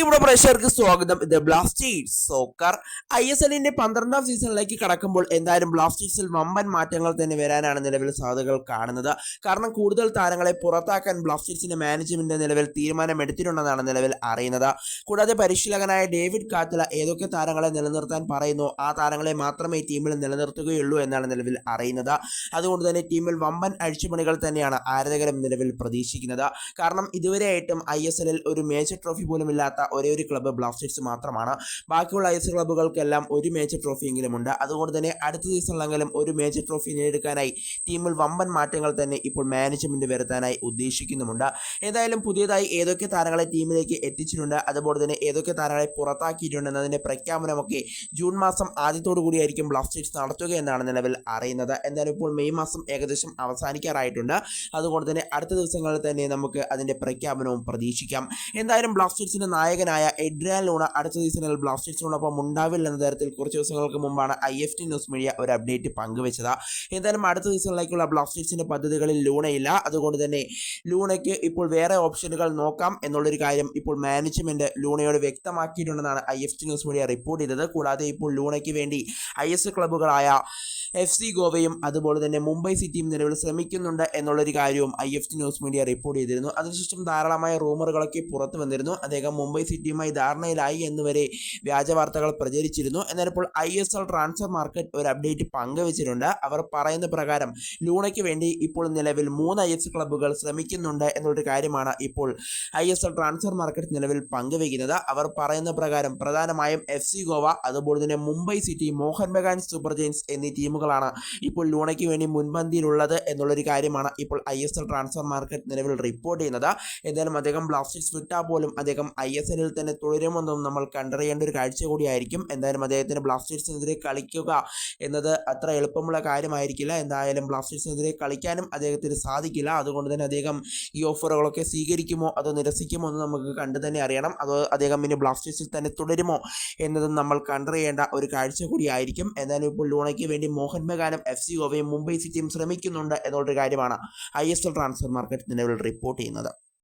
പ്രിയപ്പെട്ട പ്രേക്ഷകർക്ക് സ്വാഗതം. ഇത് ബ്ലാസ്റ്റേഴ്സ് സോക്കർ ഐ എസ് എല്ലിന്റെ പന്ത്രണ്ടാം സീസണിലേക്ക് കടക്കുമ്പോൾ എന്തായാലും ബ്ലാസ്റ്റേഴ്സിൽ വമ്പൻ മാറ്റങ്ങൾ തന്നെ വരാനാണ് നിലവിൽ സാധ്യതകൾ കാണുന്നത്. കാരണം കൂടുതൽ താരങ്ങളെ പുറത്താക്കാൻ ബ്ലാസ്റ്റേഴ്സിന്റെ മാനേജ്മെന്റ് നിലവിൽ തീരുമാനമെടുത്തിട്ടുണ്ടെന്നാണ് നിലവിൽ അറിയുന്നത്. കൂടാതെ പരിശീലകനായ ഡേവിഡ് കാത്തല ഏതൊക്കെ താരങ്ങളെ നിലനിർത്താൻ പറയുന്നു? ആ താരങ്ങളെ മാത്രമേ ടീമിൽ നിലനിർത്തുകയുള്ളൂ എന്നാണ് നിലവിൽ അറിയുന്നത്. അതുകൊണ്ട് തന്നെ ടീമിൽ വമ്പൻ അഴിച്ചുപണികൾ തന്നെയാണ് ആരാധകരും നിലവിൽ പ്രതീക്ഷിക്കുന്നത്. കാരണം ഇതുവരെയായിട്ടും ഐ എസ് എല്ലിൽ ഒരു മേജർ ട്രോഫി പോലും ഇല്ലാത്ത ഒരേ ഒരു ക്ലബ്ബ് ബ്ലാസ്റ്റേഴ്സ് മാത്രമാണ്. ബാക്കിയുള്ള ഐ ക്ലബ്ബുകൾക്കെല്ലാം ഒരു മേജർ ട്രോഫിയെങ്കിലും ഉണ്ട്. അതുകൊണ്ട് തന്നെ അടുത്ത സീസണിലെങ്കിലും ഒരു മേജർ ട്രോഫി നേടിയെടുക്കാനായി ടീമിൽ വമ്പൻ മാറ്റങ്ങൾ തന്നെ ഇപ്പോൾ മാനേജ്മെന്റ് വരുത്താനായി ഉദ്ദേശിക്കുന്നുമുണ്ട്. ഏതായാലും പുതിയതായി ഏതൊക്കെ താരങ്ങളെ ടീമിലേക്ക് എത്തിച്ചിട്ടുണ്ട് അതുപോലെ തന്നെ ഏതൊക്കെ താരങ്ങളെ പുറത്താക്കിയിട്ടുണ്ട് എന്നതിന്റെ പ്രഖ്യാപനമൊക്കെ ജൂൺ മാസം ആദ്യത്തോടു കൂടിയായിരിക്കും ബ്ലാസ്റ്റേഴ്സ് നടത്തുക എന്നാണ് നിലവിൽ അറിയുന്നത്. എന്തായാലും ഇപ്പോൾ മെയ് മാസം ഏകദേശം അവസാനിക്കാറായിട്ടുണ്ട്. അതുകൊണ്ട് തന്നെ അടുത്ത ദിവസങ്ങളിൽ തന്നെ നമുക്ക് അതിന്റെ പ്രഖ്യാപനവും പ്രതീക്ഷിക്കാം. എന്തായാലും ബ്ലാസ്റ്റേഴ്സിന്റെ നായകനായ എഡ്രിയാൻ ലൂണ അടുത്ത സീസണിൽ ബ്ലാസ്റ്റേഴ്സിനോടൊപ്പം ഉണ്ടാവില്ല എന്ന തരത്തിൽ കുറച്ച് ദിവസങ്ങൾക്ക് മുമ്പാണ് I F T news media ഒരു അപ്ഡേറ്റ് പങ്കുവച്ചത്. എന്തായാലും അടുത്ത സീസണിലേക്കുള്ള ബ്ലാസ്റ്റേഴ്സിന്റെ പദ്ധതികളിൽ ലൂണയില്ല. അതുകൊണ്ട് തന്നെ ലൂണയ്ക്ക് ഇപ്പോൾ വേറെ ഓപ്ഷനുകൾ നോക്കാം എന്നുള്ളൊരു കാര്യം ഇപ്പോൾ മാനേജ്മെന്റ് ലൂണയോട് വ്യക്തമാക്കിയിട്ടുണ്ടെന്നാണ് I F T news media report ചെയ്തത്. കൂടാതെ ഇപ്പോൾ ലൂണയ്ക്ക് വേണ്ടി ഐ എസ് ക്ലബ്ബുകളായ എഫ് സി ഗോവയും അതുപോലെ തന്നെ മുംബൈ സിറ്റിയും നിലവിൽ ശ്രമിക്കുന്നുണ്ട് എന്നുള്ളൊരു കാര്യവും I F T news media report ചെയ്തിരുന്നു. അതിനുശേഷം ധാരാളമായ റൂമറുകളൊക്കെ പുറത്തു വന്നിരുന്നു. അദ്ദേഹം മുംബൈ സിറ്റിയുമായി ധാരണയിലായി എന്നുവരെ വ്യാജ വാർത്തകൾ പ്രചരിച്ചിരുന്നു. എന്നാൽ ഇപ്പോൾ I S L transfer market ഒരു അപ്ഡേറ്റ് പങ്കുവച്ചിട്ടുണ്ട്. അവർ പറയുന്ന പ്രകാരം ലൂണയ്ക്ക് വേണ്ടി ഇപ്പോൾ നിലവിൽ മൂന്ന് ഐ എസ് ക്ലബ്ബുകൾ ശ്രമിക്കുന്നുണ്ട് എന്നുള്ളൊരു കാര്യമാണ് ഇപ്പോൾ I S L transfer market നിലവിൽ പങ്കുവയ്ക്കുന്നത്. അവർ പറയുന്ന പ്രകാരം പ്രധാനമായും എഫ് സി ഗോവ അതുപോലെ തന്നെ Mumbai city Mohun Bagan super giants എന്നീ ടീമുകളാണ് ഇപ്പോൾ ലൂണയ്ക്ക് വേണ്ടി മുൻപന്തിയിലുള്ളത് എന്നുള്ളൊരു കാര്യമാണ് ഇപ്പോൾ I S L transfer market നിലവിൽ റിപ്പോർട്ട് ചെയ്യുന്നത്. എന്തായാലും അദ്ദേഹം ബ്ലാസ്റ്റേഴ്സ് വിട്ടാൽ പോലും അദ്ദേഹം ഐ എസ് എല്ലിൽ തന്നെ തുടരുമെന്നും നമ്മൾ കണ്ടറിയേണ്ട ഒരു കാഴ്ച കൂടിയായിരിക്കും. എന്തായാലും അദ്ദേഹത്തിന് ബ്ലാസ്റ്റേഴ്സിനെതിരെ കളിക്കുക എന്നത് അത്ര എളുപ്പമുള്ള കാര്യമായിരിക്കില്ല. എന്തായാലും ബ്ലാസ്റ്റേഴ്സിനെതിരെ കളിക്കാനും അദ്ദേഹത്തിന് സാധിക്കില്ല. അതുകൊണ്ട് തന്നെ അദ്ദേഹം ഈ ഓഫറുകളൊക്കെ സ്വീകരിക്കുമോ അതോ നിരസിക്കുമോ എന്ന് നമുക്ക് കണ്ടു തന്നെ അറിയണം. അതോ അദ്ദേഹം ഇനി ബ്ലാസ്റ്റേഴ്സിൽ തന്നെ തുടരുമോ എന്നതും നമ്മൾ കണ്ടറിയേണ്ട ഒരു കാഴ്ച കൂടിയായിരിക്കും. എന്തായാലും ഇപ്പോൾ ലൂണയ്ക്ക് വേണ്ടി മോഹൻ ബഗാനും എഫ് സി ഗോവയും മുംബൈ സിറ്റിയും ശ്രമിക്കുന്നുണ്ട് എന്നുള്ളൊരു കാര്യമാണ് I S L transfer market നിലവിൽ റിപ്പോർട്ട് ചെയ്യുന്നത്.